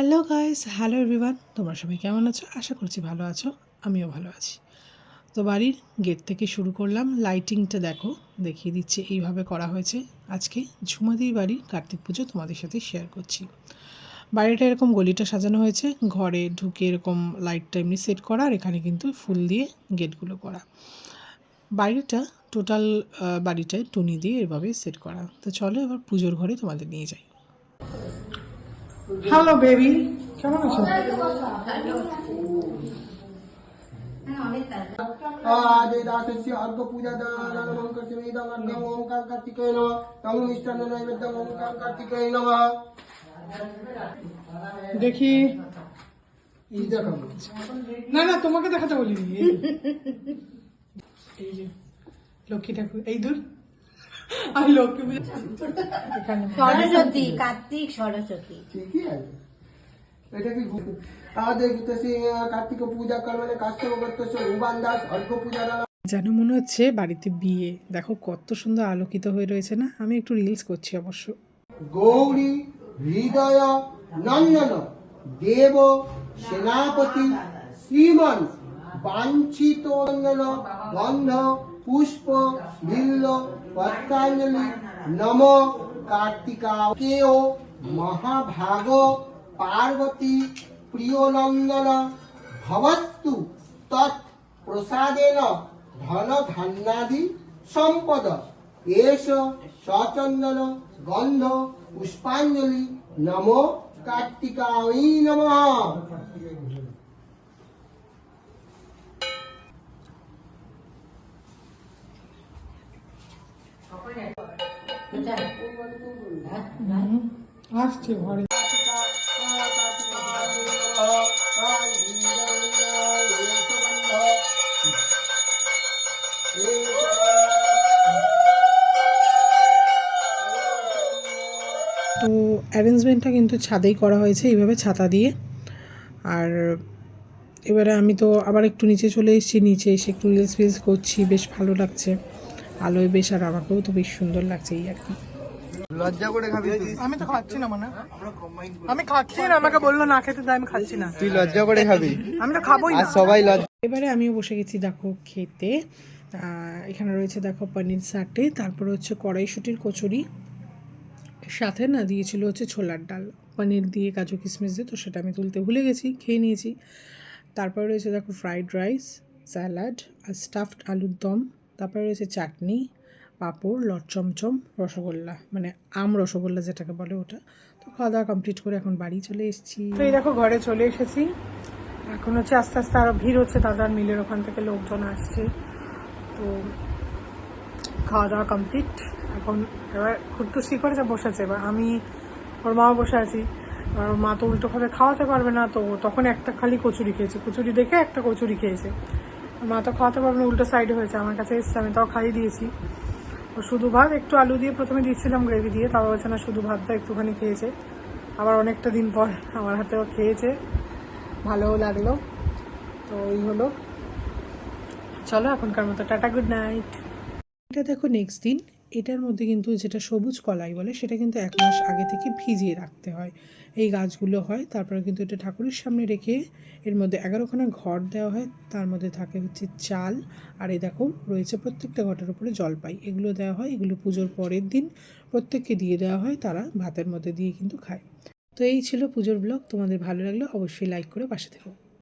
Hello guys hello everyone তোমরা সবাই কেমন আছো? আশা করছি ভালো আছো। আমিও ভালো আছি। তো বাড়ির গেট থেকে শুরু করলাম। লাইটিংটা দেখো, দেখিয়ে দিচ্ছে এইভাবে করা হয়েছে। আজকে ঝুমাদির বাড়ি কার্তিক পুজো তোমাদের সাথে শেয়ার করছি। বাড়িটা এরকম গলিটা সাজানো হয়েছে। ঘরে ঢুকে এরকম লাইটটা এমনি সেট করা আর এখানে কিন্তু ফুল দিয়ে গেটগুলো করা। বাড়িটা টোটাল বাড়িটায় টুনি দিয়ে এভাবে সেট করা। তো চলো এবার পুজোর ঘরে তোমাদের নিয়ে যাই। হ্যালো বেবি কেমন আছো? হ্যাঁ, পূজা হ্যাঁ। দেখি। না না তোমাকে দেখাতে বলিনি। লক্ষ্মী ঠাকুর এই দূর। আমি লক্ষ্মী পুজো সরস্বতী কার্তিক সরস্বতী। ঠিকই আছে। এটা কি আদে গীতসি কার্তিক পূজা কর্মণে কাশ্যপ গত্যস্য ভুবান দাস অর্ঘ পূজা যেন মনে হচ্ছে বাড়িতে বিয়ে। দেখো কত সুন্দর আলোকিত হয়ে রয়েছে না? আমি একটু রিলস করছি অবশ্য। গৌরী হৃদয় নন্দন দেব সেনাপতি শ্রীমান বাঞ্ছিত নন্দন গন্ধ পুষ্প বিল্ল পত্রাঞ্জলি নম কার্তিকাকেয় মহাভাগ, পার্বতী, প্রিয়নন্দন, ভবস্তু, তৎ প্রসাদেন ধন ধান্যাদি সম্পদ। এষ সচন্দন, গন্ধ, পুষ্পাঞ্জলি, নমো কার্তিকাই নমঃ। আসছে ঘরে। তো অ্যারেঞ্জমেন্টটা কিন্তু ছাদেই করা হয়েছে, এইভাবে ছাতা দিয়ে। আর এবারে আমি তো আবার একটু নিচে চলে এসেছি, নিচে এসে একটু রিলস ফিলস করছি, বেশ ভালো লাগছে। আলোয় বেশ আর আমাকেও তো বেশ সুন্দর লাগছে এই আর কি। লজ্জা করে খাবি আমি তো খাচ্ছি না মানে। আমি খাচ্ছি না আমাকে বলল না খেতে তাই আমি খাচ্ছি না। তুই লজ্জা করে খাবি। আমি তো খাবোই না। সবাই লজ্জা এবারে আমিও বসে গেছি দেখো খেতে। এখানে রয়েছে দেখো পনির সাটে তারপরে হচ্ছে কড়াইশুটির কচুরি। সাথে না দিয়েছিল হচ্ছে ছোলার ডাল। পনির দিয়ে কাজু কিশমিশ দিয়ে তো সেটা আমি তুলতে ভুলে গেছি খেয়ে নিয়েছি। তারপরে রয়েছে দেখো ফ্রাইড রাইস স্যালাড আর স্টাফড আলুর দম। তারপরে রয়েছে চাটনি, পাঁপড়, লট চমচম, রসগোল্লা মানে আম রসগোল্লা যেটাকে বলে ওটা। তো খাওয়া দাওয়া কমপ্লিট করে এখন বাড়ি চলে এসেছি। তো এই দেখো ঘরে চলে এসেছি। এখন হচ্ছে আস্তে আস্তে আরও ভিড় হচ্ছে দাদার মিলের ওখান থেকে লোকজন আসছে। তো খাওয়া দাওয়া কমপ্লিট এখন এবার খুঁটটুসি করেছে, বসেছে। এবার আমি, ওর মাও বসে আছি। আর মা তো উল্টোভাবে খাওয়াতে পারবে না, তো তখন একটা খালি কচুরি খেয়েছে। কচুরি দেখে একটা কচুরি খেয়েছে। মা তো খাওয়াতে পারবে উল্টো সাইড হয়েছে। আমার কাছে এসছে, আমি তাও খাইয়ে দিয়েছি। ও শুধু ভাত, একটু আলু দিয়ে প্রথমে দিচ্ছিলাম গ্রেভি দিয়ে, তাও বলছে না শুধু ভাতটা একটুখানি খেয়েছে। আবার অনেকটা দিন পর আমার হাতেও খেয়েছে, ভালোও লাগল। তো এই হলো। চলো এখনকার মতো, টাটা গুড নাইট এটা দেখো নেক্সট দিন। এটার মধ্যে কিন্তু যেটা সবুজ কলাই বলে, সেটা কিন্তু এক মাস আগে থেকে ভিজিয়ে রাখতে হয়। এই গাছগুলো হয়, তারপরে কিন্তু এটা ঠাকুরের সামনে রেখে এর মধ্যে এগারোখানা ঘর দেওয়া হয়, তার মধ্যে থাকে হচ্ছে চাল, আর এই দেখো রয়েছে প্রত্যেকটা ঘটের উপরে জলপাই। এগুলো দেওয়া হয়, এগুলো পুজোর পরের দিন প্রত্যেককে দিয়ে দেওয়া হয়, তারা ভাতের মধ্যে দিয়ে কিন্তু খায়। তো এই ছিল পুজোর ব্লগ, তোমাদের ভালো লাগলে অবশ্যই লাইক করে পাশে থেকো।